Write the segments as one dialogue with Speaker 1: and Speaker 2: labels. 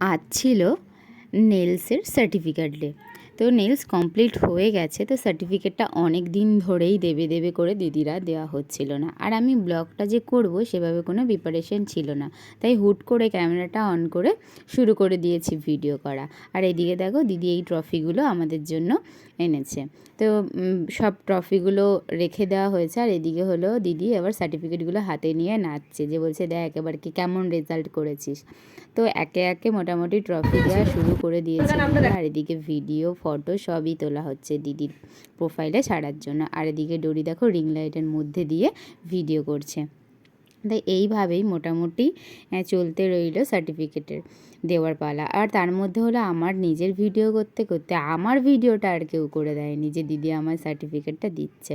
Speaker 1: আজ ছিল নেলসের সার্টিফিকেট ডে তো নেলস কমপ্লিট হয়ে গেছে, তো সার্টিফিকেটটা অনেক দিন ধরেই দেবে দেবে করে দিদিরা দেওয়া হচ্ছিল না। আর আমি ব্লগটা যে করব সেভাবে কোনো প্রিপারেশন ছিল না। তাই হুট করে ক্যামেরাটা অন করে শুরু করে দিয়েছি ভিডিও করা। আর এদিকে দেখো দিদি এই ট্রফিগুলো আমাদের জন্য এনেছে। তো সব ট্রফিগুলো রেখে দেওয়া হয়েছে। আর এদিকে হলো দিদি এবার সার্টিফিকেটগুলো হাতে নিয়ে নাচছে যে বলছে, দেখ এবার কি কেমন রেজাল্ট করেছিস? তো একে একে মোটামুটি ট্রফি দেওয়া শুরু করে দিয়েছে। আর এদিকে ভিডিও ফটো সবই তোলা হচ্ছে দিদির প্রোফাইলে ছাড়ার জন্য। আর এদিকে ডোরি দেখো রিং লাইটের মধ্যে দিয়ে ভিডিও করছে। তাই এইভাবেই মোটামুটি চলতে রইল সার্টিফিকেটের দেওয়ার পালা। আর তার মধ্যে হলো আমার নিজের ভিডিও করতে করতে আমার ভিডিওটা আর কেউ করে দেয়নি যে দিদি আমার সার্টিফিকেটটা দিচ্ছে।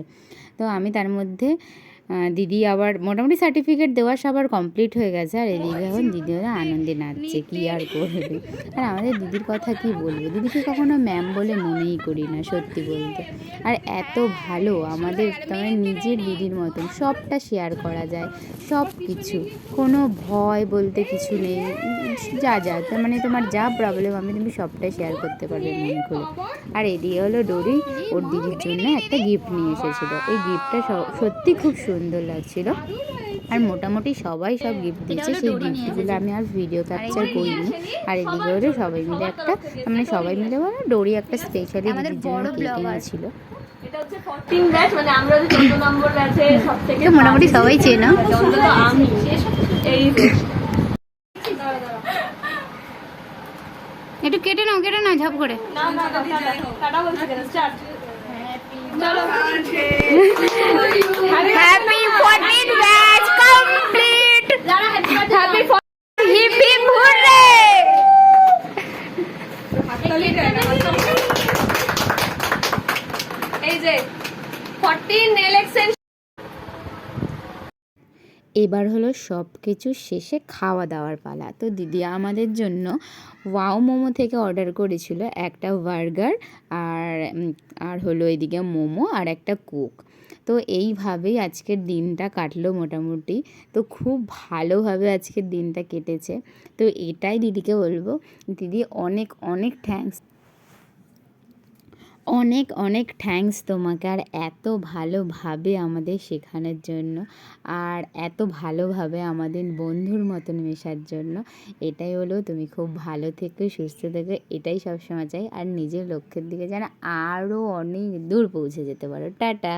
Speaker 1: তো আমি তার মধ্যে দিদি আবার মোটামুটি সার্টিফিকেট দেওয়া সবার কমপ্লিট হয়ে গেছে। আর এদিকে এখন দিদি ওরা আনন্দে নাচছে, কি আর করবে? আর আমাদের দিদির কথা কি বলব? দিদিকে কখনো ম্যাম বলে মনেই করি না, সত্যি বলতে। আর এত ভালো আমাদের মানে নিজের দিদির মতন, সবটা শেয়ার করা যায় সব কিছু কোনো ভয় বলতে কিছু নেই, যা যা। মানে তোমার যা প্রবলেম আমি তুমি সবটাই শেয়ার করতে পারবে মন খুলে। আর এদিকে হলো ডোরি, ওর দিদির জন্য একটা গিফট নিয়ে এসেছিল। এই গিফটটা সত্যি খুব সুন্দর। লাগছিল। আর মোটামুটি সবাই সব গিফট দিচ্ছে সেই গিফটগুলো আমি আর ভিডিও ক্যাপচার করিনি। আর এদিকে ওরে সবাই মিলে একটা মানে সবাই মিলে বলো ডোরি একটা স্পেশালি দিদির জন্য কেক এনেছিল।
Speaker 2: এটা হচ্ছে 14 ব্যাচ মানে আমরা যে 14 নম্বর ব্যাচে সবথেকে
Speaker 1: তো মোটামুটি সবাই চেনো। একটু কেটে নাও কেটে নাও ঝপ করে। Happy 14 batch complete
Speaker 2: happy
Speaker 1: hip hip hurray
Speaker 2: এই যে 14 ইলেকশন
Speaker 1: এবার হলো সব কিছু শেষে খাওয়া দাওয়ার পালা। তো দিদি আমাদের জন্য ওয়াও মোমো থেকে অর্ডার করেছিল একটা বার্গার আর আর হলো এদিকে মোমো আর একটা কোক। তো এইভাবেই আজকের দিনটা কাটলো মোটামুটি। তো খুব ভালোভাবে আজকের দিনটা কেটেছে। তো এটাই দিদিকে বলব। দিদি অনেক অনেক থ্যাঙ্কস অনেক অনেক থ্যাংকস তোমাকে। আর এত ভালোভাবে আমাদের শেখানোর জন্য আর এত ভালোভাবে আমাদের বন্ধুর মতন মেশার জন্য। এটাই হলো তুমি খুব ভালো থেকে, সুস্থ থেকে, এটাই সবসময় চাই। আর নিজের লক্ষ্যের দিকে যেন আরও অনেক দূর পৌঁছে যেতে পারো। টাটা!